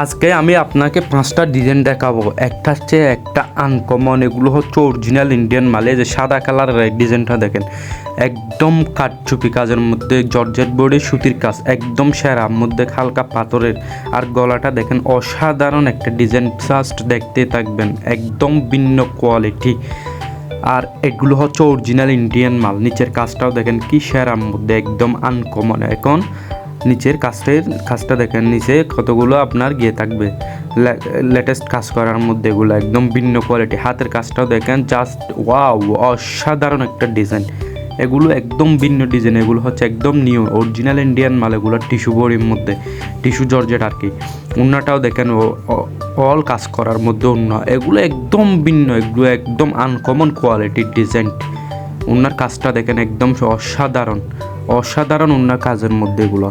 আজকে আমি আপনাকে পাঁচটা ডিজাইন দেখাবো। একটা হচ্ছে একটা আনকমন এগুলো হচ্ছে অরিজিনাল ইন্ডিয়ান মালে যে সাদা কালারের ডিজাইনটা দেখেন। একদম কাঠচুপি কাজের মধ্যে, জর্জেট বোর্ডে সুতির কাজ, একদম সেরা, মধ্যে হালকা পাথরের। আর গলাটা দেখেন, অসাধারণ একটা ডিজাইন জাস্ট দেখতে থাকবেন, একদম ভিন্ন কোয়ালিটি আর এগুলো হচ্ছে অরিজিনাল ইন্ডিয়ান মাল, নিচের কাজটাও দেখেন, কি সেরার মধ্যে, একদম আনকমন এখন নিচের কাজটের কাজটা দেখেন, নিচে কতগুলো আপনার গিয়ে থাকবে। লেটেস্ট কাজ করার মধ্যে এগুলো একদম ভিন্ন কোয়ালিটি হাতের কাজটাও দেখেন জাস্ট ওয়াও অসাধারণ একটা ডিজাইন এগুলো একদম ভিন্ন ডিজাইন এগুলো হচ্ছে একদম নিউ অরিজিনাল ইন্ডিয়ান মাল, এগুলো টিস্যু বড়ির মধ্যে টিস্যু জর্জেট আর কি। উন্নাটাও দেখেন, ও অল কাজ করার মধ্যে উন্ন। এগুলো একদম ভিন্ন, এগুলো একদম আনকমন কোয়ালিটির ডিজাইন উন্নার কাজটা দেখেন, একদম অসাধারণ। অসাধারণ উন্নার কাজের মধ্যে এগুলো।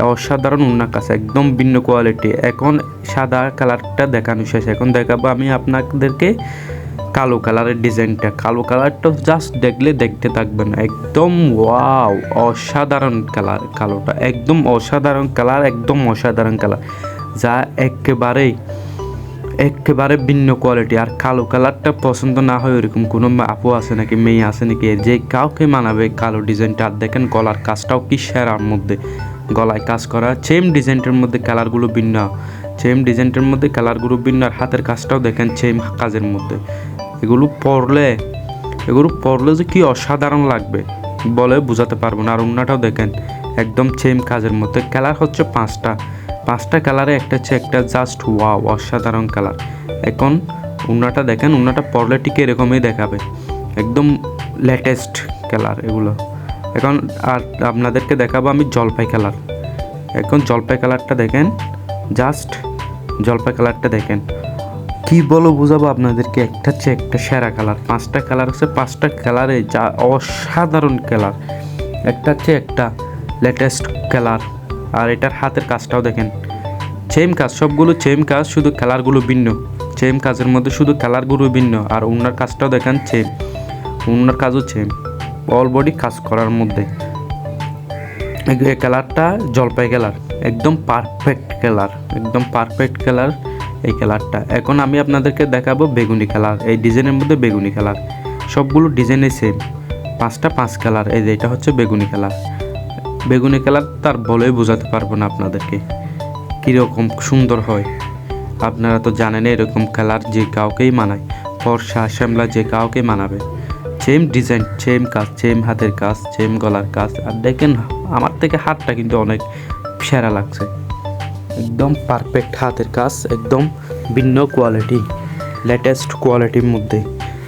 অসাধারণ উন্নার কাজ, একদম ভিন্ন কোয়ালিটি এখন সাদা কালারটা দেখানো শেষ। এখন দেখাবো আমি আপনাদেরকে কালো কালারের ডিজাইনটা। কালো কালারটা জাস্ট দেখলে দেখতে থাকবেন। একদম ওয়াও অসাধারণ কালার, কালোটা। একদম অসাধারণ কালার, একদম অসাধারণ কালার। যা একেবারেই একেবারে ভিন্ন কোয়ালিটি আর কালো কালারটা পছন্দ না হয় ওরকম কোনো আপু আছে নাকি, মেয়ে আছে নাকি যে কাউকে মানাবে কালো ডিজাইনটা। আর দেখেন গলার কাজটাও কি সেরার মধ্যে। গলায় কাজ করা সেম ডিজাইনটার মধ্যে কালারগুলো ভিন্ন। সেম ডিজাইনটার মধ্যে কালারগুলো ভিন্ন, আর হাতের কাজটাও দেখেন সেম কাজের মধ্যে। এগুলো পরলে এগুলো পরলে যে কি অসাধারণ লাগবে বলে বোঝাতে পারব না। আর অন্যটাও দেখেন, একদম সেম কাজের মধ্যে। কালার হচ্ছে পাঁচটা। পাঁচটা কালারে একটা হচ্ছে একটা জাস্ট ওয়াও অসাধারণ কালার। এখন উন্নাটা দেখেন, উন্নাটা পরলে ঠিক এরকমই দেখাবে। একদম লেটেস্ট কালার এগুলো। এখন আর আপনাদেরকে দেখাবো আমি জলপাই কালার। এখন জলপাই কালারটা দেখেন জাস্ট জলপাই কালারটা দেখেন। কি বলো বোঝাবো আপনাদেরকে? একটা হচ্ছে একটা সেরা কালার। পাঁচটা কালার হচ্ছে পাঁচটা কালারে যা অসাধারণ কালার। একটা হচ্ছে একটা লেটেস্ট কালার। আর এটার হাতের কাজটাও দেখেন। সেম কাজ, সবগুলো সেম কাজ, শুধু কালারগুলো ভিন্ন। সেম কাজের মধ্যে শুধু কালারগুলো ভিন্ন আর উনার কাজটাও দেখেন সেম উনার কাজও সেম অল বডি কাজ করার মধ্যে। কালারটা জলপাই কালার একদম পারফেক্ট কালার একদম পারফেক্ট কালার এই কালারটা এখন আমি আপনাদেরকে দেখাবো বেগুনি কালার এই ডিজাইনের মধ্যে বেগুনি কালার সবগুলো ডিজাইনে সেম পাঁচটা পাঁচ কালার এই যে এটা হচ্ছে বেগুনি কালার বেগুনি কালার তার বলেই বোঝাতে পারব না আপনাদেরকে। কীরকম সুন্দর হয়। আপনারা তো জানেন এরকম কালার যে কাউকেই মানায়। ফর্সা, শ্যামলা যে কাউকে মানাবে। সেম ডিজাইন, সেম কাজ, সেম হাতের কাজ, সেম গলার কাজ। আর দেখেন, আমার থেকে হাতটা কিন্তু অনেক সেরা লাগছে। একদম পারফেক্ট হাতের কাজ, একদম ভিন্ন কোয়ালিটি, লেটেস্ট কোয়ালিটির মধ্যে।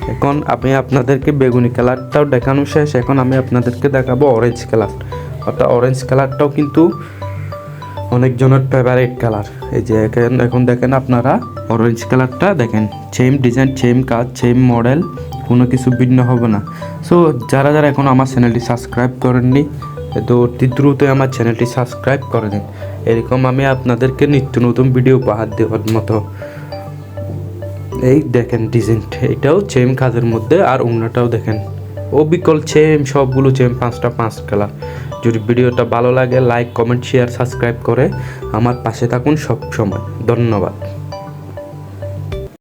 এখন আমি আপনাদেরকে বেগুনি কালারটাও দেখানো শেষ। এখন আমি আপনাদেরকে দেখাবো অরেঞ্জ কালার। অর্থাৎ অরেঞ্জ কালারটাও কিন্তু অনেকজনের ফেভারিট কালার এই যে এখন দেখেন আপনারা অরেঞ্জ কালারটা দেখেন। সেম ডিজাইন সেম কাজ সেম মডেল কোনো কিছু ভিন্ন হবে না। সো যারা যারা এখন আমার চ্যানেলটি সাবস্ক্রাইব করেননি, তো অতি দ্রুত আমার চ্যানেলটি সাবস্ক্রাইব করে দিন এরকম আমি আপনাদেরকে নিত্য নতুন ভিডিও উপহার দেওয়ার মতো। এই দেখেন ডিজাইনটা এটাও সেম কাজের মধ্যে, আর অন্যটাও দেখেন। ও বিকল সেম সবগুলো সেম পাঁচটা পাঁচ কালার যদি ভিডিওটা ভালো লাগে লাইক কমেন্ট শেয়ার সাবস্ক্রাইব করে আমার পাশে থাকুন সব সময়। ধন্যবাদ।